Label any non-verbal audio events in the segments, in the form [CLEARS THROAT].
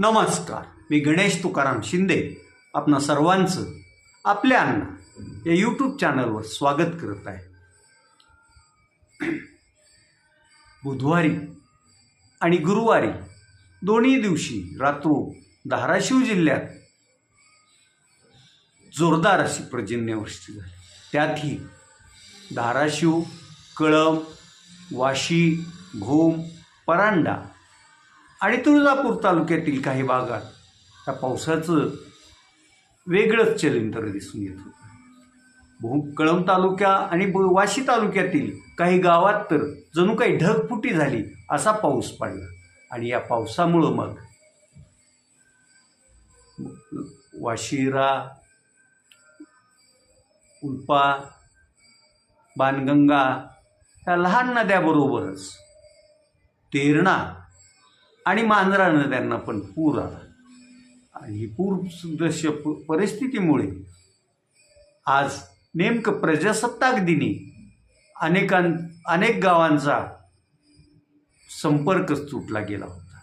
नमस्कार. मी गणेश तुकाराम शिंदे. आपणा सर्वांचं आपल्या अण्णा या यूट्यूब चॅनलवर स्वागत करत आहे. बुधवारी आणि गुरुवारी दोन्ही दिवशी रात्र धाराशिव जिल्ह्यात जोरदार अशी पर्जन्यवृष्टी झाली. त्यातही धाराशिव कळंब वाशी भूम परांडा आणि तुळजापूर तालुक्यातील काही भागात त्या पावसाचं वेगळंच चलिंतर दिसून येत होतं. भू कळंब तालुक्या आणि ब- वाशी तालुक्यातील काही गावात तर जणू काही ढगफुटी झाली असा पाऊस पडला. आणि या पावसामुळं मग वाशिरा उल्पा बाणगंगा या लहान नद्याबरोबरच तेरणा आणि मांजरा नद्यांना पण पूर आला. आणि ही पूर प- परिस्थितीमुळे आज नेमकं प्रजासत्ताक दिनी अनेकां अनेक गावांचा संपर्कच तुटला गेला होता.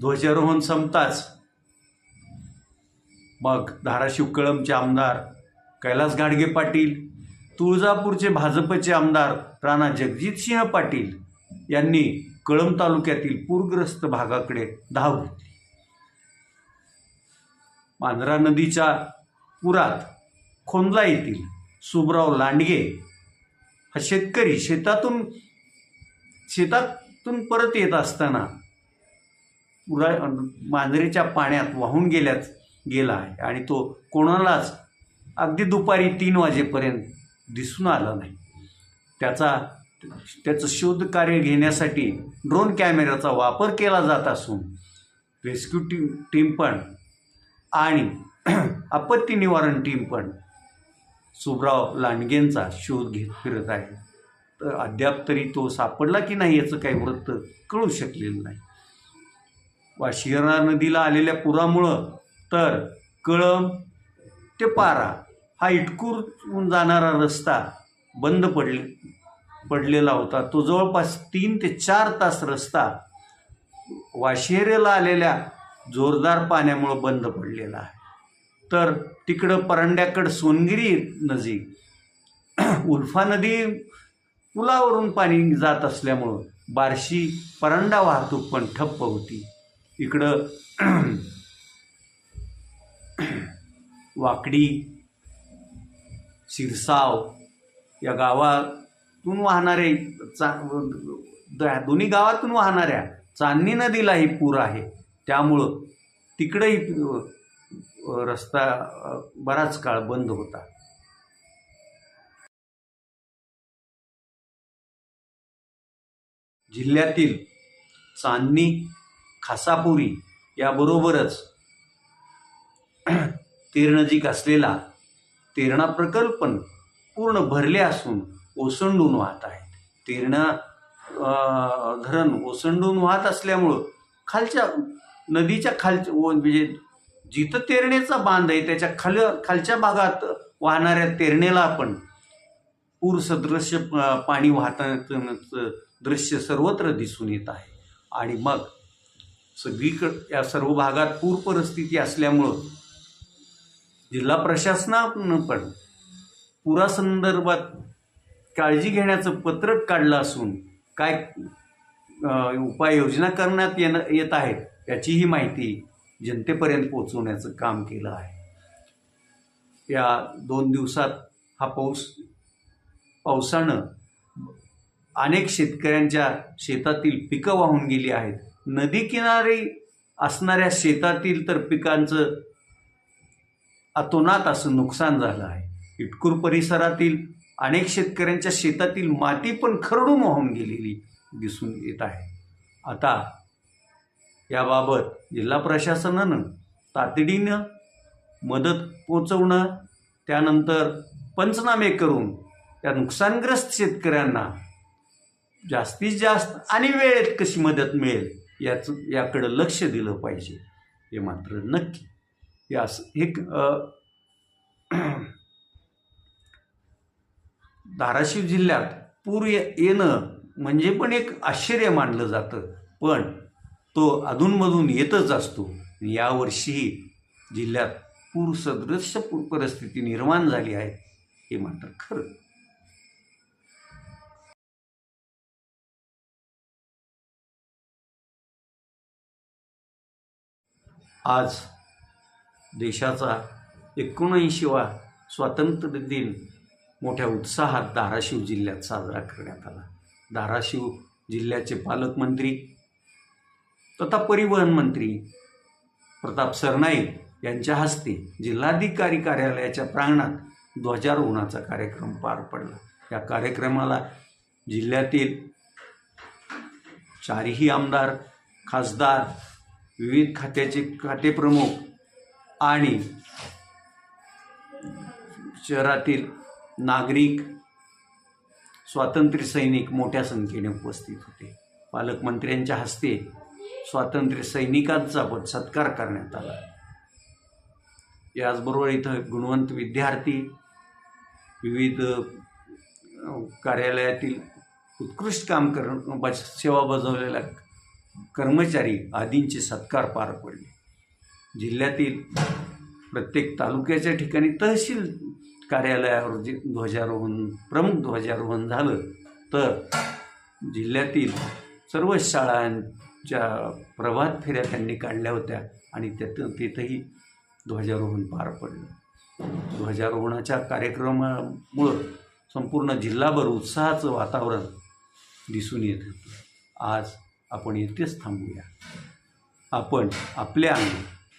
ध्वजारोहण संपताच मग धाराशिव कळमचे आमदार कैलास गाडगे पाटील तुळजापूरचे भाजपचे आमदार राणा जगजितसिंह पाटील यांनी कळंब तालुक्यातील पूरग्रस्त भागाकडे धाव घेतली. मांजरा नदीच्या पुरात खोंदला येथील सुबराव लांडगे हा शेतकरी शेतातून शेतातून परत येत असताना पुरा मांजरेच्या पाण्यात वाहून गेल्याच गेला आहे. आणि तो कोणालाच अगदी दुपारी तीन वाजेपर्यंत दिसून आला नाही. त्याचा त्याचं शोधकार्य घेण्यासाठी ड्रोन कॅमेऱ्याचा वापर केला जात असून रेस्क्यू टीम टीम पण आणि [CLEARS THROAT] आपत्ती निवारण टीम पण सुब्राव लांडगेंचा शोध घेत फिरत आहे. तर अद्याप तरी तो सापडला की नाही याचं काही वृत्त कळू शकलेलं नाही. वाशिरा नदीला आलेल्या पुरामुळं तर कळंब ते पारा हा इटकूरून जाणारा रस्ता बंद पडले पडलेला होता. तो जवळपास तीन ते चार तास रस्ता वाशेरेला आलेल्या जोरदार पाण्यामुळं बंद पडलेला आहे. तर तिकडं परांड्याकडं सोनगिरी नजीक [CLEARS THROAT] उल्फा नदी पुलावरून पाणी जात असल्यामुळं बार्शी परांडा वाहतूक पण ठप्प होती. इकडं [CLEARS THROAT] वाकडी शिरसाव या गावातून वाहणारे चा द- दोन्ही गावातून वाहणाऱ्या चांदणी नदीलाही पूर आहे. त्यामुळं तिकडंही रस्ता बराच काळ बंद होता. जिल्ह्यातील चांदणी खासापुरी याबरोबरच तेरणजीक असलेला तेरणा प्रकल्पन पूर्ण भरले असून ओसंडून वाहत आहेत तेरणा धरण ओसंडून वाहत असल्यामुळं खालच्या नदीच्या खालच्या म्हणजे जिथं तेरणेचा बांध आहे त्याच्या खाल खालच्या भागात वाहणाऱ्या तेरणेला आपण पूर सदृश्य पाणी वाहतानाचं दृश्य सर्वत्र दिसून येत आहे. आणि मग सगळीकडं या सर्व भागात पूर परिस्थिती असल्यामुळं जिल्हा प्रशासनानं पण पुरासंदर्भात काळजी घेण्याचं पत्रक काढलं असून काय उपाययोजना करण्यात येणं येत आहेत याचीही माहिती जनतेपर्यंत पोचवण्याचं काम केलं आहे. या दोन दिवसात हा पाऊस पावसानं अनेक शेतकऱ्यांच्या शेतातील पिकं वाहून गेली आहेत. नदी किनारी असणाऱ्या शेतातील तर पिकांचं अतोनात असं नुकसान झालं आहे. इटकूर परिसरातील अनेक शेतकऱ्यांच्या शेतातील माती पण खरडून वाहून गेलेली दिसून येत आहे. आता याबाबत जिल्हा प्रशासनानं तातडीनं मदत पोचवणं त्यानंतर पंचनामे करून त्या नुकसानग्रस्त शेतकऱ्यांना जास्तीत जास्त आणि वेळेत कशी मदत मिळेल याचं याकडं लक्ष दिलं पाहिजे. हे मात्र नक्की. यास एक धाराशिव जिल्ह्यात पूर येणं म्हणजे पण एक आश्चर्य मानलं जातं. पण तो अधूनमधून येतच असतो. यावर्षीही जिल्ह्यात पूर सदृश्य परिस्थिती निर्माण झाली आहे हे मात्र खरं. आज देशाचा एकोणऐंशीवा स्वातंत्र्य दिन मोठ्या उत्साहात धाराशिव जिल्ह्यात साजरा करण्यात आला. धाराशिव जिल्ह्याचे पालकमंत्री तथा परिवहन मंत्री प्रताप सरनाईक यांच्या हस्ते जिल्हाधिकारी कार्यालयाच्या प्रांगणात ध्वजारोहणाचा कार्यक्रम पार पडला. या कार्यक्रमाला जिल्ह्यातील चारही आमदार खासदार विविध खात्याचे खातेप्रमुख आणि शहरातील नागरिक स्वातंत्र्य सैनिक मोठ्या संख्येने उपस्थित होते. पालकमंत्र्यांच्या हस्ते स्वातंत्र्य सैनिकांचा पण सत्कार करण्यात आला. याचबरोबर इथं गुणवंत विद्यार्थी विविध कार्यालयातील उत्कृष्ट काम कर बज- सेवा बजावलेल्या कर्मचारी आदींचे सत्कार पार पडले. जिल्ह्यातील प्रत्येक तालुक्याच्या ठिकाणी तहसील कार्यालयावर जे ध्वजारोहण प्रमुख ध्वजारोहण झालं तर जिल्ह्यातील सर्व शाळांच्या प्रभात फेऱ्या त्यांनी काढल्या होत्या आणि त्यात तिथंही ध्वजारोहण पार पडलं. ध्वजारोहणाच्या कार्यक्रमामुळं संपूर्ण जिल्हाभर उत्साहाचं वातावरण दिसून येत होतं. आज आपण येथेच थांबूया. आपण आपल्या अंगी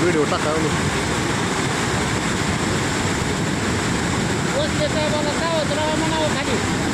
व्हिडिओ टाका बसले साहेबाला काय होतं राव म्हणावं खाली